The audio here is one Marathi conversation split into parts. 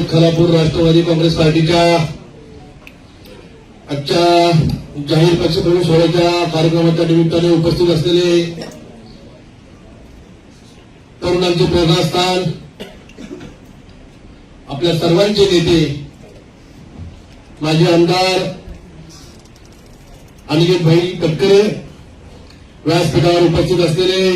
वसत खालापूर राष्ट्रवादी काँग्रेस पार्टीच्या आजच्या जाहीर पक्षप्रवेश सोहळ्याच्या कार्यक्रमाच्या निमित्ताने उपस्थित असलेले तरुणांचे प्रेरणास्थान आपल्या सर्वांचे नेते माजी आमदार अनिकेत भाई तटकरे व्यासपीठावर उपस्थित असलेले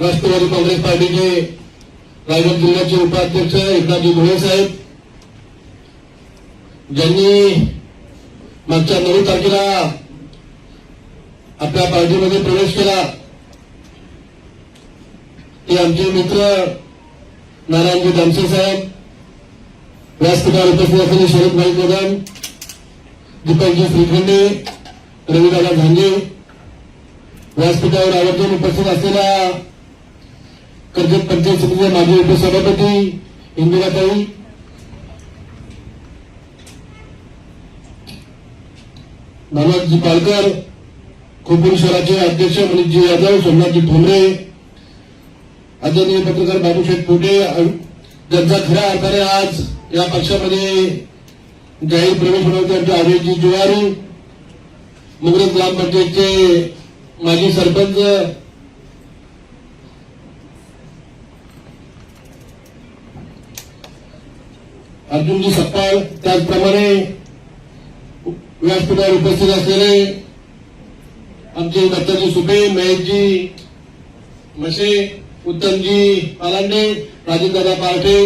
राष्ट्रवादी काँग्रेस पार्टीचे रायगड जिल्ह्याचे उपाध्यक्ष एकनाथजी धुळे साहेब. ज्यांनी मागच्या नऊ तारखेला आपल्या पार्टीमध्ये प्रवेश केला. ते आमचे मित्र नारायणजी दामसे साहेब व्यासपीठावर उपस्थित असलेले शरदभाई कदम दीपकजी श्रीखंडे रविदादा झांजे व्यासपीठावर आवर्जून उपस्थित असलेल्या कर्जत पंचायत समितीचे माजी उपसभापती इंदिराताई मानवजी पालकर खोपूर शहराचे अध्यक्ष मनीषजी यादव सोमनाथजी ठोंबरे आदरणीय पत्रकार बाबूशेठ पोटे ज्यांचा खऱ्या अर्थाने आज या पक्षामध्ये जाहीर प्रवेश होण्याचे आमचे आरोग्यजी जुवारी मुगरज ग्रामपंचायतचे माजी सरपंच अर्जुनजी सप्पाळ त्याचप्रमाणे व्यासपीठावर उपस्थित असलेले आमचे दत्ताजी सुपे महेशजी मशे उत्तमजी पालांडे राजेंद्रदादा पार्टे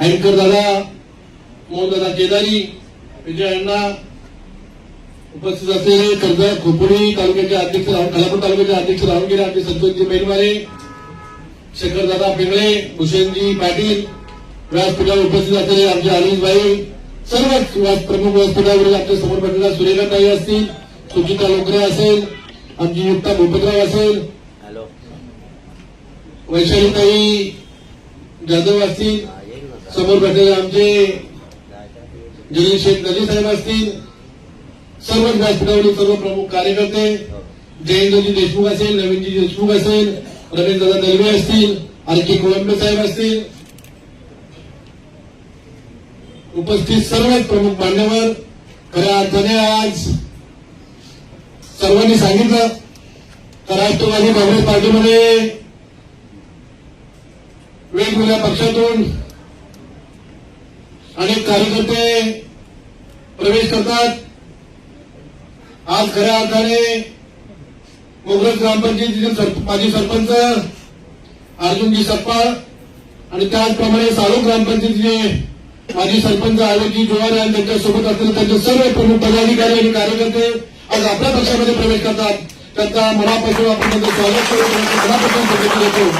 अँकर दादा मोहनदादा केदारी विजय अण्णा उपस्थित असलेले कर्जत खोपोली तालुक्याचे अध्यक्ष खालापूर तालुक्याचे अध्यक्ष राहुल गेले आमचे संतोषजी मेलवारे शेखरदादा पिंगळे भूषणजी पाटील व्यासपीठावर उपस्थित असलेले आमचे अनिलभाई सर्वच व्यास प्रमुख व्यासपीठावरील आमच्यासमोर बसलेल्या सुरेखाताई असतील सुचिता लोकरे असेल आमची युक्ता भूपतराव असेल वैशालीताई जाधव असतील समोर बसलेले आमचे जलील शेख नजी साहेब असतील सर्व व्यासपीठावरील सर्व प्रमुख कार्यकर्ते जयेंद्रजी देशमुख असेल नवीनजी देशमुख असेल रमेशदादा दलवे असतील आर के कोळंबे साहेब असतील उपस्थित सर्व प्रमुख मान्यवर खऱ्या अर्थाने आज सर्वांनी सांगितलं तर राष्ट्रवादी काँग्रेस पार्टीमध्ये वेगवेगळ्या पक्षातून अनेक कार्यकर्ते प्रवेश करतात. आज खऱ्या अर्थाने मोगरज ग्रामपंचायतीचे माजी सरपंच अर्जुनजी सप्पाळ आणि त्याचप्रमाणे साळू ग्रामपंचायतीचे माजी सरपंच आरोग्य जोहार आणि त्यांच्यासोबत असलेले त्यांचे सर्व प्रमुख पदाधिकारी आणि कार्यकर्ते आज आपल्या पक्षामध्ये प्रवेश करतात. त्यांचा मनापासून आपण त्यांचं स्वागत करू. त्यांचं मनापासून शुभेच्छा देतो.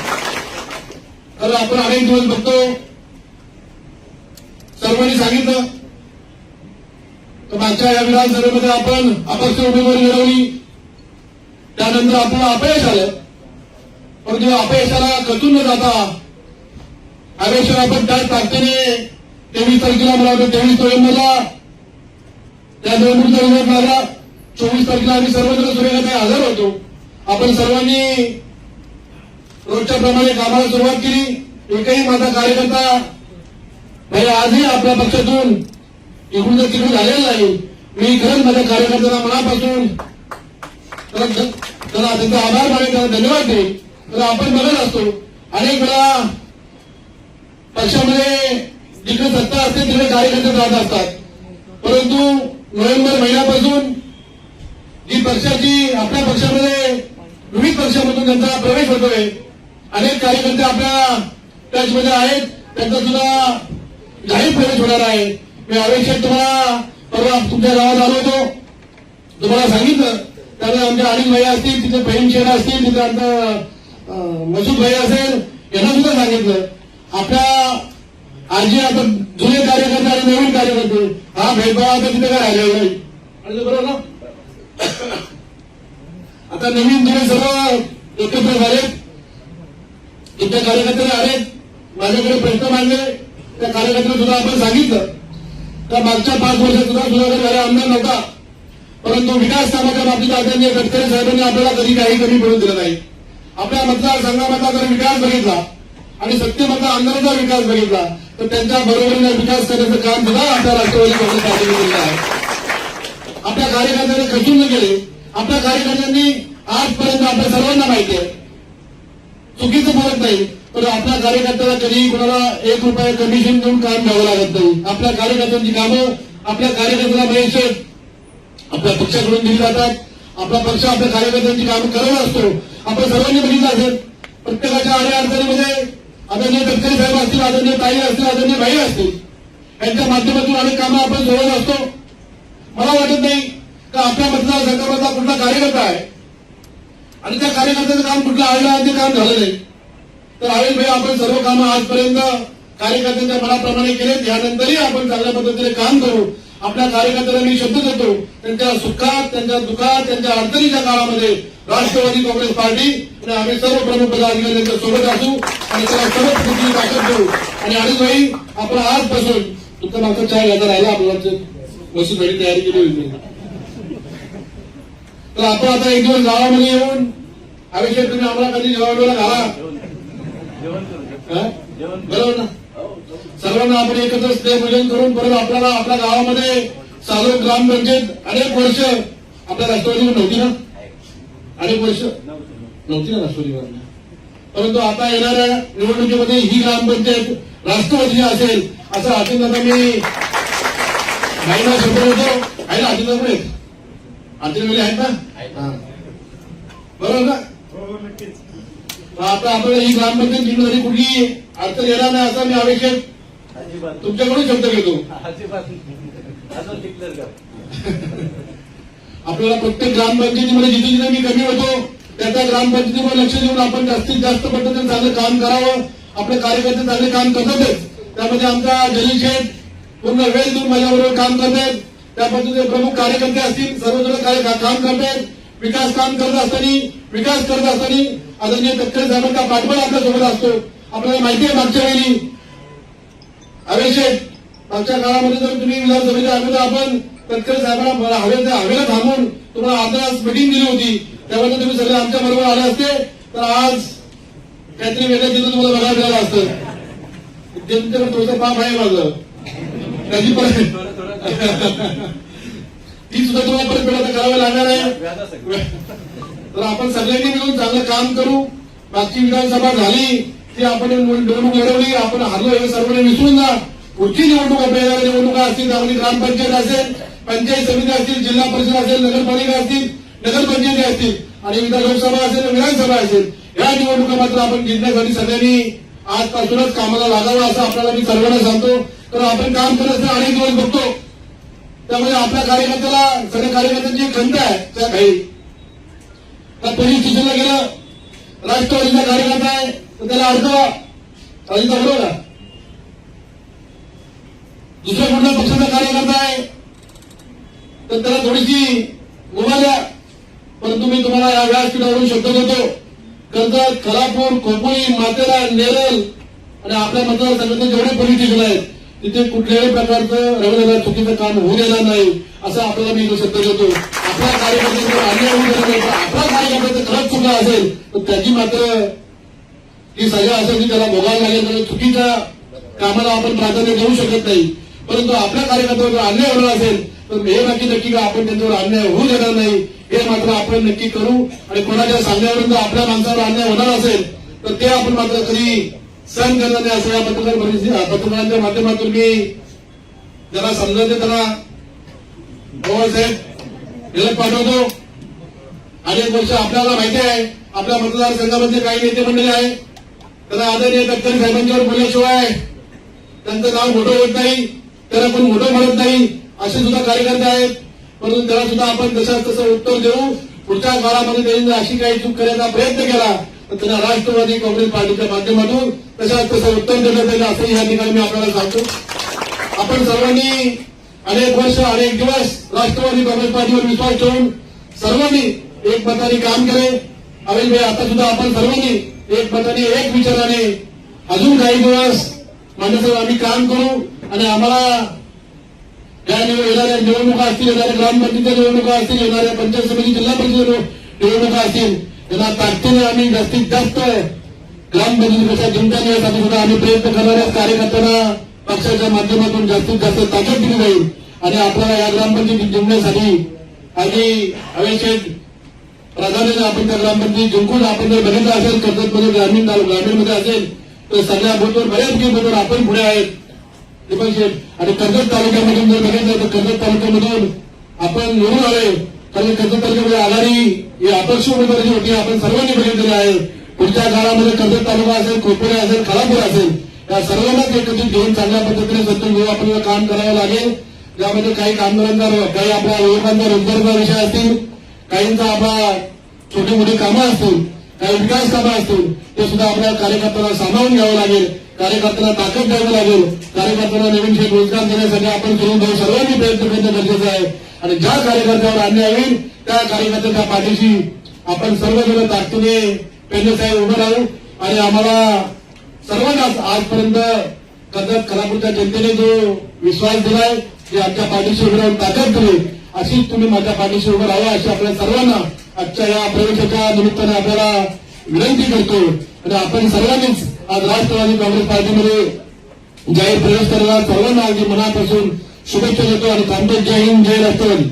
कारण आपण अनेक दिवस बघतो. सर्वांनी सांगितलं. तर मागच्या या विधानसभेमध्ये आपण अपक्ष उमेदवारी मिळवली. त्यानंतर आपल्याला अपयश आलं. परंतु अपयशाला खचून न जाता अपेक्षा आपण त्याच ताकदीने तेवीस तारखेला मला वाटतं तेवीस नोव्हेंबरला त्या निवडणुकीचा रिझल्ट लागला. चोवीस तारखेला आम्ही सर्वत्र सूर्यकांत हजर होतो. आपण सर्वांनी रोजच्या प्रमाणे कामाला सुरुवात केली. एकही माझा कार्यकर्ता म्हणजे आजही आपल्या पक्षातून इकडून जर तिकडून झालेला नाही. मी खरंच माझ्या कार्यकर्त्यांना मनापासून त्याला त्यांचा आभार मानेल त्याला धन्यवाद देईल तर आपण बघत असतो. अनेक वेळा पक्षामध्ये जिकडे सत्ता असते तिकडे कार्यकर्ते जात असतात. परंतु नोव्हेंबर महिन्यापासून जी पक्षाची आपल्या पक्षामध्ये विविध पक्षामधून त्यांचा प्रवेश होतोय. अनेक कार्यकर्ते आपल्या टचमध्ये आहेत. त्यांचा सुद्धा जाहीर प्रवेश होणार आहे. मी आवश्यक तुम्हाला परवा तुमच्या गावात आलो होतो. तुम्हाला सांगितलं. त्यामुळे आमच्या अनिल भाई असतील तिथे बहीण शेर असतील तिथे आमचं मसूद भाई असेल यांना सुद्धा सांगितलं. आपल्या आजी आता जुने कार्यकर्ते आणि नवीन कार्यकर्ते हा भेदभाव आता तिथे काय राहिलेला नाही आणि बरोबर ना आता नवीन जुने सर्व एकत्र झालेत इथे कार्यकर्ते आलेत माझ्याकडे प्रश्न मांडले. त्या कार्यकर्त्यांना सुद्धा आपण सांगितलं. तर मागच्या पाच वर्षात सुद्धा सुधाकर झाले आमदार नव्हता. परंतु विकास कामाच्या बाबतीत आदरणीय गडकरी साहेबांनी आपल्याला कधी काही कमी पडून दिलं नाही. आपल्या मतदारसंघामधला जर विकास बघितला आणि सत्यमता अंधाराचा विकास बघितला तर त्यांच्या बरोबरीने विकास करण्याचं काम सुद्धा आपल्या राष्ट्रवादी काँग्रेस पार्टीने केलेलं आहे. आपल्या कार्यकर्त्यांनी खचून न गेले. आपल्या कार्यकर्त्यांनी आजपर्यंत आपल्या सर्वांना माहिती आहे. चुकीचं बोलत नाही पण आपल्या कार्यकर्त्याला कधी कोणाला एक रुपया कमिशन देऊन काम घ्यावं लागत नाही. आपल्या कार्यकर्त्यांची कामं आपल्या कार्यकर्त्याला बरेचसे आपल्या पक्षाकडून दिली जातात. आपला पक्ष आपल्या कार्यकर्त्यांची कामं करत असतो. आपण सर्वांनी बघितलं असेल प्रत्येकाच्या आड्या अडचणीमध्ये आदरणीय गडकरी साहेब असतील आदरणीय ताई असतील आदरणीय भाई असतील यांच्या माध्यमातून अनेक कामं आपण सोडत असतो. मला वाटत नाही का आपल्या मतदारसंघामधला कुठला कार्यकर्ता आहे? आणि त्या कार्यकर्त्याचं काम कुठलं आलेलं ते काम झालं नाही. तर आवेल भाई आपण सर्व कामं आजपर्यंत कार्यकर्त्यांच्या मनाप्रमाणे केलेत. यानंतरही आपण चांगल्या पद्धतीने काम करू. आपल्या कार्यकर्त्यांना मी शब्द देतो त्यांच्या सुखात त्यांच्या दुःखात त्यांच्या अडचणीच्या काळामध्ये राष्ट्रवादी काँग्रेस पार्टी आणि आम्ही सर्व प्रमुख पदाधिकारी त्यांच्यासोबत असू आणि त्याला सर्व पद्धतीने ताकद देऊ. आणि अडीच भाई आपण आजपासून तुमचा मागचा चाय घ्यायचा राहिला आपल्याला वस्तू घरी तयारी केली होती. तर आपण आता एक दिवस गावामध्ये येऊन अभिषेक तुम्ही आम्हाला कधी जेवणाला घाला? हा? बरोबर ना? सर्वांना आपण एकत्र स्नेहपूजन करून परत आपल्याला आपल्या गावामध्ये चालू ग्रामपंचायत अनेक वर्ष आपल्या राष्ट्रवादीवर नव्हती ना? अनेक वर्ष नव्हती ना राष्ट्रवादीवर? परंतु आता येणाऱ्या निवडणुकीमध्ये ही ग्रामपंचायत राष्ट्रवादी असेल असं अजिंदादा मी भाईना शब्द देतो आहे ना अजिंदा पण आहेत. आहेत ना? हा. बरोबर ना? मग आता आपल्याला ही ग्रामपंचायत जिल्ह्याची कुठली अडचण येणार नाही असा मी अपेक्षित अजिबात. तुमच्याकडून शब्द घेतो. अजिबात अजून आपल्याला प्रत्येक ग्रामपंचायतीमध्ये जिथे जिथे मी कमी होतो त्या त्या ग्रामपंचायतीवर लक्ष देऊन आपण जास्तीत जास्त पद्धतीने चांगलं काम करावं. आपले कार्यकर्ते चांगले काम करतातच त्यामध्ये आमचा जलील शेठ पूर्ण वेळ देऊन माझ्याबरोबर काम करतायत त्या पद्धतीने प्रमुख कार्यकर्ते असतील सर्वजण कार्य काम करतायत विकास काम करत असताना विकास करत असताना आदरणीय तटकरे साहेबांचा पाठबळ आपल्यासोबत असतो. आपल्याला माहिती आहे मागच्या वेळी अभिषेक मागच्या काळामध्ये जर तुम्ही विधानसभेच्या अगोदर आपण तटकरे साहेबांना हवेच्या हवेला थांबून तुम्हाला अर्धा मिटिंग दिली होती. त्यामध्ये तुम्ही सगळे आमच्या बरोबर आले असते. तर आज काहीतरी वेगळ्या तिथं तुम्हाला बघायला मिळालं असतं. त्यांच्याकडे थोडंसं पाप आहे माझं. त्याची परत ती सुद्धा तुम्हाला परत वेळा करावं लागणार आहे. तर आपण सगळ्यांनी मिळून चांगलं काम करू. मागची विधानसभा झाली. ती आपण निवडणूक लढवली आपण हरलो हे सर्वांनी विसरून जा. पुढची निवडणूक आपल्याला निवडणुका असतील आपली ग्रामपंचायत असेल पंचायत समिती असतील जिल्हा परिषद असेल नगरपालिका असतील नगरपंचायती असतील आणि विधान लोकसभा असेल विधानसभा असेल या निवडणुका मात्र आपण जिंकण्यासाठी सगळ्यांनी आजपासूनच कामाला लागावं असं आपल्याला मी सर्वांना सांगतो. तर आपण काम करत अनेक दिवस बघतो. त्यामुळे आपल्या कार्यकर्त्याला सगळ्या कार्यकर्त्यांची खंत आहे त्या काही. त्या पोलीस स्टेशनला गेलं. राष्ट्रवादीचा कार्यकर्ता आहे. तर त्याला अर्थ काही बरोबर का दुसऱ्या कुठल्या पक्षाचा कार्यकर्ता आहे तर त्याला थोडीशी मुभा द्या. परंतु मी तुम्हाला या व्यासपीठावरून शब्द देतो. कर्जत खलापूर खोपोई मातेरा नेरल आणि आपल्या मतदारसंघातले जेवढे पोलीस स्टेशन आहेत तिथे कुठल्याही प्रकारचं रविवार चुकीचं काम होऊ देणार नाही असं आपल्याला मी इथं शब्द देतो. आपल्या कार्यकर्त्यांचा अन्याय होऊ देणार नाही आपल्या कार्यकर्त्याचं खरंच चुका असेल तर त्याची मात्र ही सजा असेल की त्याला भोगावं लागेल कारण चुकीच्या कामाला आपण प्राधान्य देऊ शकत नाही. परंतु आपल्या कार्यकर्त्यावर अन्याय होणार असेल तर हे नक्की नक्की का आपण त्यांच्यावर अन्याय होऊ देणार नाही हे मात्र आपण नक्की करू. आणि कोणाच्या सांगण्यावरून जर आपल्या माणसावर अन्याय होणार असेल तर ते आपण मात्र कधी सहन करणार नाही असं या पत्रकार परिषदे पत्रकारांच्या माध्यमातून मी ज्यांना समजायचे त्याला बाबासाहेब साहेब पाठवतो. अनेक वर्ष आपल्याला माहिती आहे आपल्या मतदारसंघामध्ये काही नेते मंडळी आहे त्याला आदरणीय दत्तन साहेबांच्यावर बोलल्याशिवाय त्यांचं नाव मोठं होत नाही त्याला पण मोठं म्हणत नाही असे सुद्धा कार्यकर्ते आहेत. परंतु त्याला सुद्धा आपण तसंच तसं उत्तर देऊ. पुढच्या काळामध्ये त्यांनी जर अशी काही चूक करण्याचा प्रयत्न केला तर त्यांना राष्ट्रवादी काँग्रेस पार्टीच्या माध्यमातून तशाच तसं उत्तर देण्यात येईल असंही या ठिकाणी मी आपल्याला सांगतो. आपण सर्वांनी अनेक वर्ष अनेक दिवस राष्ट्रवादी काँग्रेस पार्टीवर विश्वास ठेवून सर्वांनी एकमताने काम केले. अनिल भाई आता सुद्धा आपण सर्वांनी एक मताने एक विचाराने अजून काही दिवस मान्यसाहेब आम्ही काम करू आणि आम्हाला या येणाऱ्या निवडणुका असतील येणाऱ्या ग्रामपंचायतीच्या निवडणुका असतील येणाऱ्या पंचायत समिती जिल्हा परिषद निवडणुका असतील त्यांना ताकदीने आम्ही जास्तीत जास्त ग्रामपंचायतीपेक्षा कशा जिंकता येईल सुद्धा आम्ही प्रयत्न करणाऱ्या कार्यकर्त्यांना पक्षाच्या माध्यमातून जास्तीत जास्त ताकद दिली जाईल. आणि आपल्याला या ग्रामपंचायती जिंकण्यासाठी आणि हवेशीर प्राधान्याने आपण करणार म्हणजे जिंकून आपण जर बघितलं असेल कर्जतमध्ये ग्रामीण तालु- ग्रामीणमध्ये असेल तर सगळ्या बूथवर बऱ्याचपैकी बूथवर आपण पुढे आहेत. दीपक आणि कर्जत तालुक्यामधून जर बघितलं तर कर्जत तालुक्यामधून आपण निवडून आले कारण कर्जत तालुक्यामध्ये आघाडी ही अपक्ष उमेदवारी होती आपण सर्वांनी बघितलेली आहे. पुढच्या काळामध्ये कर्जत तालुका असेल कोपरे असेल खालापूर असेल या सर्वांनाच एकत्रित घेऊन चांगल्या पद्धतीने सत्तर घेऊन आपल्याला काम करावं लागेल. ज्यामध्ये काही कामगारांचा काही आपल्या युवकांचा रोजगारचा विषय असतील काहींचा आपला छोटी मोठी कामं असतील काही विकास कामं असतील ते सुद्धा आपल्या कार्यकर्त्यांना सामावून घ्यावं लागेल. कार्यकर्त्यांना ताकद द्यावी लागेल. कार्यकर्त्यांना नवीन शेत रोजगार देण्यासाठी आपण करून भाऊ सर्वांनी प्रयत्न करणं गरजेचं आहे. आणि ज्या कार्यकर्त्यावर अन्याय होईल त्या कार्यकर्त्याच्या पाठीशी आपण सर्वजण ताकदीने पेंडे साहेब उभं राहू. आणि आम्हाला सर्वांनाच आजपर्यंत कर्जत कलापूरच्या जनतेने जो विश्वास दिलाय जे आमच्या पाठीशी उभं राहून ताकद दिली. अशीच तुम्ही माझ्या पाठीशी उभं राहा अशी आपल्या सर्वांना आजच्या या प्रवेशाच्या निमित्ताने आपल्याला विनंती करतो. आणि आपण सर्वांनीच आज राष्ट्रवादी काँग्रेस पार्टीमध्ये जाहीर प्रवेश करायला सर्वांना अगदी मनापासून शुभेच्छा देतो आणि थांबतो. जय हिंद जय राष्ट्रवादी.